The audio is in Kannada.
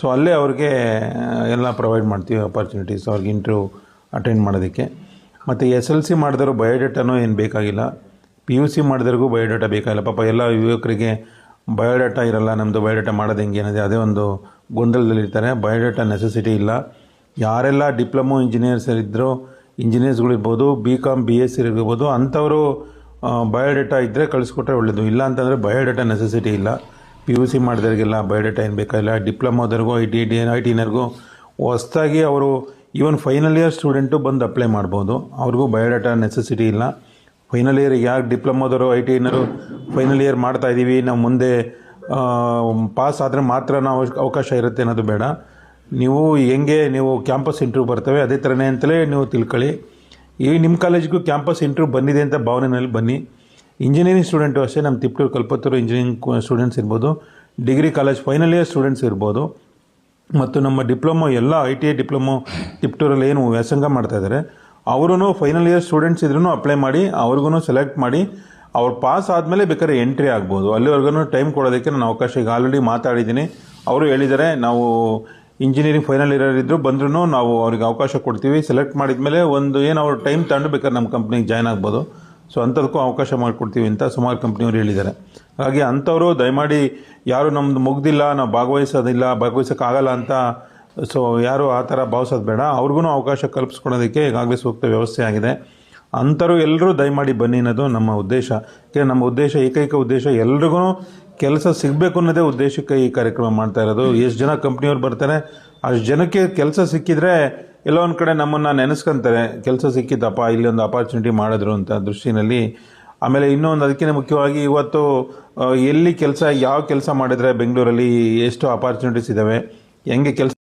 ಸೊ ಅಲ್ಲೇ ಅವ್ರಿಗೆ ಎಲ್ಲ ಪ್ರೊವೈಡ್ ಮಾಡ್ತೀವಿ ಅಪರ್ಚುನಿಟೀಸ್ ಅವ್ರಿಗೆ ಇಂಟ್ರ್ಯೂ ಅಟೆಂಡ್ ಮಾಡೋದಕ್ಕೆ. ಮತ್ತು ಎಸ್ ಎಲ್ ಸಿ ಮಾಡಿದವರು ಬಯೋಡೇಟಾನೂ ಏನು ಬೇಕಾಗಿಲ್ಲ. ಪಿ ಯು ಸಿ ಮಾಡಿದವ್ರಿಗೂ ಬಯೋಡೇಟಾ ಬೇಕಾಗಿಲ್ಲ. ಪಾಪ ಎಲ್ಲ ಯುವಕರಿಗೆ ಬಯೋಡೇಟಾ ಇರಲ್ಲ ನಮ್ಮದು ಬಯೋಡೇಟಾ ಮಾಡೋದು ಹೆಂಗೆ ಏನಿದೆ ಅದೇ ಒಂದು ಗೊಂದಲದಲ್ಲಿರ್ತಾರೆ. ಬಯೋಡೇಟಾ ನೆಸೆಸಿಟಿ ಇಲ್ಲ. ಯಾರೆಲ್ಲ ಡಿಪ್ಲೊಮೊ ಇಂಜಿನಿಯರ್ಸ್ ಇದ್ದರೂ ಇಂಜಿನಿಯರ್ಸ್ಗಳಿರ್ಬೋದು ಬಿ ಕಾಮ್ ಬಿ ಎಸ್ ಇರ್ಬೋದು, ಅಂಥವರು ಬಯೋಡೇಟಾ ಇದ್ದರೆ ಕಳಿಸ್ಕೊಟ್ರೆ ಒಳ್ಳೆಯದು ಇಲ್ಲ ಅಂತಂದರೆ ಬಯೋಡೇಟಾ ನೆಸೆಸಿಟಿ ಇಲ್ಲ. ಪಿ ಯು ಸಿ ಮಾಡಿದವ್ರಿಗೆಲ್ಲ ಬಯೋಡೇಟಾ ಏನು ಬೇಕಾಗಿಲ್ಲ, ಡಿಪ್ಲೊಮಾದವ್ರಿಗೂ ಐ ಟಿ ಡಿ ಐ ಟಿನವ್ರಿಗೂ ಹೊಸ್ದಾಗಿ ಅವರು ಈವನ್ ಫೈನಲ್ ಇಯರ್ ಸ್ಟೂಡೆಂಟು ಬಂದು ಅಪ್ಲೈ ಮಾಡ್ಬೋದು. ಅವ್ರಿಗೂ ಬಯೋಡೇಟಾ ನೆಸೆಸಿಟಿ ಇಲ್ಲ. ಫೈನಲ್ ಇಯರ್ ಯಾರು ಡಿಪ್ಲೊಮಾದವರು, ಐ ಟಿನರು ಫೈನಲ್ ಇಯರ್ ಮಾಡ್ತಾ ಇದ್ದೀವಿ ನಾವು ಮುಂದೆ ಪಾಸ್ ಆದರೆ ಮಾತ್ರ ನಾವು ಅವಕಾಶ ಇರುತ್ತೆ ಅನ್ನೋದು ಬೇಡ. ನೀವು ಹೆಂಗೆ ನೀವು ಕ್ಯಾಂಪಸ್ ಇಂಟರ್ವ್ಯೂ ಬರ್ತವೆ, ಅದೇ ಥರನೇ ಅಂತಲೇ ನೀವು ತಿಳ್ಕೊಳ್ಳಿ. ಈ ನಿಮ್ಮ ಕಾಲೇಜಿಗೂ ಕ್ಯಾಂಪಸ್ ಇಂಟರ್ವ್ಯೂ ಬಂದಿದೆ ಅಂತ ಭಾವನೆಯಲ್ಲಿ ಬನ್ನಿ. ಇಂಜಿನಿಯರಿಂಗ್ ಸ್ಟೂಡೆಂಟು ಅಷ್ಟೇ ನಮ್ಮ ತಿಪ್ಟೂರು ಕಲ್ಪತ್ತೂರು ಇಂಜಿನಿಯರಿಂಗ್ ಸ್ಟೂಡೆಂಟ್ಸ್ ಇರ್ಬೋದು. Degree college final year students ಇರ್ಬೋದು. ಮತ್ತು ನಮ್ಮ ಡಿಪ್ಲೊಮೊ ಎಲ್ಲ ಐ ಟಿ ಐ ಡಿಪ್ಲೊಮೊ ಟಿಪ್ಟೂರಲ್ಲಿ ಏನು ವ್ಯಾಸಂಗ ಮಾಡ್ತಾ ಇದ್ದಾರೆ ಅವರೂ ಫೈನಲ್ ಇಯರ್ ಸ್ಟೂಡೆಂಟ್ಸ್ ಇದ್ರೂ ಅಪ್ಲೈ ಮಾಡಿ ಅವ್ರಿಗೂ ಸೆಲೆಕ್ಟ್ ಮಾಡಿ, ಅವ್ರು ಪಾಸ್ ಆದಮೇಲೆ ಬೇಕಾದ್ರೆ ಎಂಟ್ರಿ ಆಗ್ಬೋದು. ಅಲ್ಲಿವರೆಗೂ ಟೈಮ್ ಕೊಡೋದಕ್ಕೆ ನಾನು ಅವಕಾಶ ಈಗ ಆಲ್ರೆಡಿ ಮಾತಾಡಿದ್ದೀನಿ. ಅವರು ಹೇಳಿದ್ದಾರೆ, ನಾವು ಇಂಜಿನಿಯರಿಂಗ್ ಫೈನಲ್ ಇಯರ್ ಇದ್ದರು ಬಂದ್ರೂ ನಾವು ಅವ್ರಿಗೆ ಅವಕಾಶ ಕೊಡ್ತೀವಿ. ಸೆಲೆಕ್ಟ್ ಮಾಡಿದ ಮೇಲೆ ಒಂದು ಏನು ಅವ್ರು ಟೈಮ್ ತಗೊಂಡು ಬೇಕಾದ್ರೆ ನಮ್ಮ ಕಂಪ್ನಿಗೆ ಜಾಯ್ನ್ ಆಗ್ಬೋದು. ಸೊ ಅಂಥದಕ್ಕೂ ಅವಕಾಶ ಮಾಡಿಕೊಡ್ತೀವಿ ಅಂತ ಸುಮಾರು ಕಂಪ್ನಿಯವರು ಹೇಳಿದ್ದಾರೆ. ಹಾಗಾಗಿ ಅಂಥವರು ದಯಮಾಡಿ ಯಾರು ನಮ್ಮದು ಮುಗ್ದಿಲ್ಲ, ನಾವು ಭಾಗವಹಿಸೋದಿಲ್ಲ, ಭಾಗವಹಿಸೋಕ್ಕಾಗಲ್ಲ ಅಂತ ಸೊ ಯಾರು ಆ ಥರ ಭಾವಿಸೋದು ಬೇಡ. ಅವ್ರಿಗೂ ಅವಕಾಶ ಕಲ್ಪಿಸ್ಕೊಳೋದಕ್ಕೆ ಈಗಾಗಲೇ ಸೂಕ್ತ ವ್ಯವಸ್ಥೆ ಆಗಿದೆ. ಅಂಥವ್ರು ಎಲ್ಲರೂ ದಯಮಾಡಿ ಬನ್ನಿ ಅನ್ನೋದು ನಮ್ಮ ಉದ್ದೇಶ. ಯಾಕೆ ನಮ್ಮ ಉದ್ದೇಶ, ಏಕೈಕ ಉದ್ದೇಶ ಎಲ್ರಿಗೂ ಕೆಲಸ ಸಿಗಬೇಕು ಅನ್ನೋದೇ ಉದ್ದೇಶಕ್ಕೆ ಈ ಕಾರ್ಯಕ್ರಮ ಮಾಡ್ತಾ ಇರೋದು. ಎಷ್ಟು ಜನ ಕಂಪ್ನಿಯವ್ರು ಬರ್ತಾರೆ, ಅಷ್ಟು ಜನಕ್ಕೆ ಕೆಲಸ ಸಿಕ್ಕಿದ್ರೆ ಎಲ್ಲೋ ಒಂದು ಕಡೆ ನಮ್ಮನ್ನು ನೆನೆಸ್ಕೊಂತಾರೆ, ಕೆಲಸ ಇಲ್ಲಿ ಒಂದು ಅಪಾರ್ಚುನಿಟಿ ಮಾಡಿದ್ರು ಅಂತ ದೃಷ್ಟಿನಲ್ಲಿ. ಆಮೇಲೆ ಇನ್ನೊಂದು ಅದಕ್ಕಿಂತ ಮುಖ್ಯವಾಗಿ ಇವತ್ತು ಎಲ್ಲಿ ಕೆಲಸ, ಯಾವ ಕೆಲಸ ಮಾಡಿದರೆ ಬೆಂಗಳೂರಲ್ಲಿ ಎಷ್ಟು ಅಪಾರ್ಚುನಿಟೀಸ್ ಇದ್ದಾವೆ ಹೆಂಗೆ ಕೆಲಸ